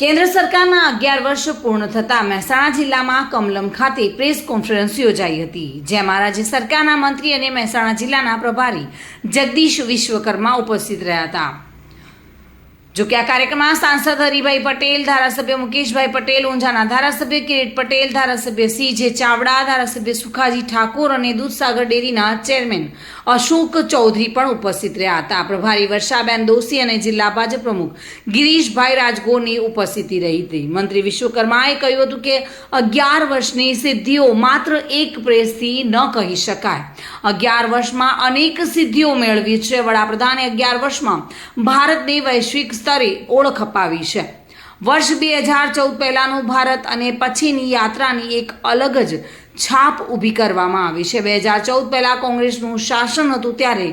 કેન્દ્ર સરકારના અગિયાર વર્ષ પૂર્ણ થતાં મહેસાણા જિલ્લામાં કમલમ ખાતે પ્રેસ કોન્ફરન્સ યોજાઈ હતી, જેમાં રાજ્ય સરકારના મંત્રી અને મહેસાણા જિલ્લાના પ્રભારી જગદીશ વિશ્વકર્મા ઉપસ્થિત રહ્યા હતા. જો કે આ કાર્યક્રમમાં સાંસદ હરિભાઈ પટેલ, ધારાસભ્ય મુકેશભાઈ પટેલ, ઊંઝાના ધારાસભ્ય કિરીટ પટેલ, ધારાસભ્ય સી જે ચાવડા, ધારાસભ્ય સુખાજી ઠાકોર અને દૂધસાગર ડેરીના ચેરમેન અશોક ચૌધરી પણ ઉપસ્થિત રહ્યા હતા. પ્રભારી વર્ષાબેન દોશી અને જિલ્લા ભાજપ પ્રમુખ ગિરીશભાઈ રાજગોરની ઉપસ્થિતિ રહી હતી. મંત્રી વિશ્વકર્માએ કહ્યું હતું કે અગિયાર વર્ષની સિદ્ધિઓ માત્ર એક પ્રેસથી ન કહી શકાય. અગિયાર વર્ષમાં અનેક સિદ્ધિઓ મેળવી છે. વડાપ્રધાને અગિયાર વર્ષમાં ભારતને વૈશ્વિક સ્તરે ઓળખ અપાવી છે. વર્ષ બે હજાર ચૌદ પહેલાંનું ભારત અને પછીની યાત્રાની એક અલગ જ છાપ ઊભી કરવામાં આવી છે. બે હજાર ચૌદ પહેલાં કોંગ્રેસનું શાસન હતું ત્યારે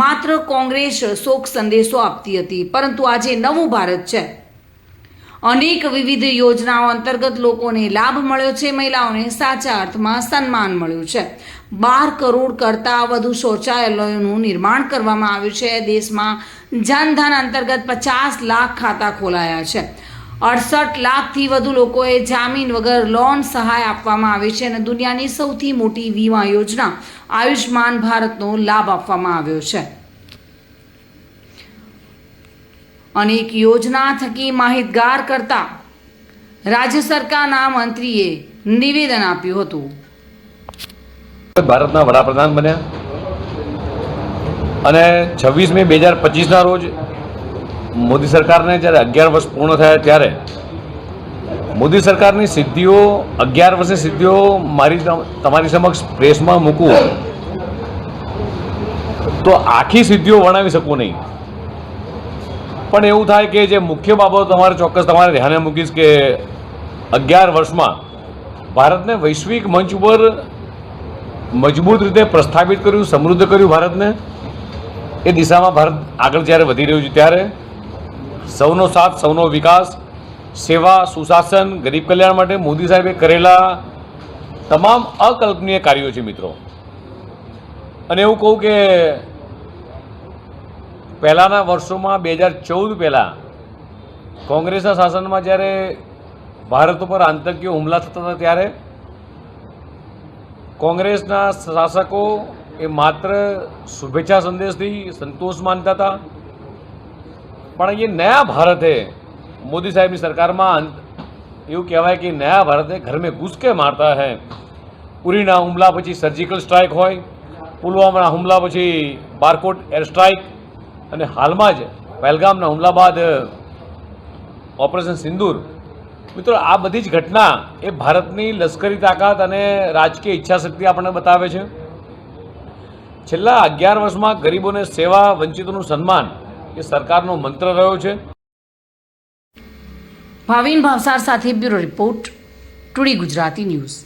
માત્ર કોંગ્રેસ શોક સંદેશો આપતી હતી, પરંતુ આજે નવું ભારત છે. અનેક વિવિધ યોજનાઓ અંતર્ગત લોકોને લાભ મળ્યો છે. મહિલાઓને સાચા અર્થમાં સન્માન મળ્યું છે. બાર કરોડ કરતાં વધુ શૌચાલયોનું નિર્માણ કરવામાં આવ્યું છે. દેશમાં જનધન અંતર્ગત પચાસ લાખ ખાતા ખોલાયા છે. અડસઠ લાખથી વધુ લોકોએ જામીન વગર લોન સહાય આપવામાં આવી છે અને દુનિયાની સૌથી મોટી વીમા યોજના આયુષ્માન ભારતનો લાભ આપવામાં આવ્યો છે. અનેક યોજના થકી માહિતગાર કરતા રાજ્ય સરકારના મંત્રીએ નિવેદન આપ્યું હતું. ભારતના વડાપ્રધાન બન્યા અને છવ્વીસ મે બે હજાર પચીસના રોજ મોદી સરકારને જ્યારે અગિયાર વર્ષ પૂર્ણ થયા ત્યારે મોદી સરકારની સિદ્ધિઓ, અગિયાર વર્ષની સિદ્ધિઓ મારી તમારી સમક્ષ પ્રેસમાં મૂકું તો આખી સિદ્ધિઓ વર્ણવી શકું નહીં. પણ એવું થાય કે જે મુખ્ય બાબતો તમારે ચોક્કસ તમારે ધ્યાને મૂકીશ કે અગિયાર વર્ષમાં ભારતને વૈશ્વિક મંચ ઉપર મજબૂત રીતે પ્રસ્થાપિત કર્યું, સમૃદ્ધ કર્યું ભારતને. એ દિશામાં ભારત આગળ જ્યારે વધી રહ્યું છે ત્યારે સૌનો સાથ, સૌનો વિકાસ, સેવા, સુશાસન, ગરીબ કલ્યાણ માટે મોદી સાહેબે કરેલા તમામ અકલ્પનીય કાર્યો છે મિત્રો. અને એવું કહું કે પહેલાંના વર્ષોમાં બે હજાર ચૌદ પહેલાં કોંગ્રેસના શાસનમાં જ્યારે ભારત ઉપર આતંકીય હુમલા થતા હતા ત્યારે કોંગ્રેસના શાસકો એ માત્ર શુભેચ્છા સંદેશથી સંતોષ માનતા હતા. પણ એ નયા ભારતે મોદી સાહેબની સરકારમાં અંત- એવું કહેવાય કે નયા ભારતે ઘર મેં ઘૂસ કે મારતા હૈ. ઉરીના હુમલા પછી સર્જિકલ સ્ટ્રાઇક હોય, પુલવામાના હુમલા પછી બારકોટ એર સ્ટ્રાઇક અને હાલમાં જ પહેલગામના હુમલા બાદ ઓપરેશન સિંદૂર. મિત્રો, આ બધી જ ઘટના એ ભારતની લશ્કરી તાકાત અને રાજકીય ઈચ્છાશક્તિ આપણને બતાવે છે. છેલ્લા અગિયાર વર્ષમાં ગરીબોને સેવા, વંચિતોનું સન્માન એ સરકારનો મંત્ર રહ્યો છે. ભાવિન ભાવસાર સાથે bureau report, two D Gujarati news.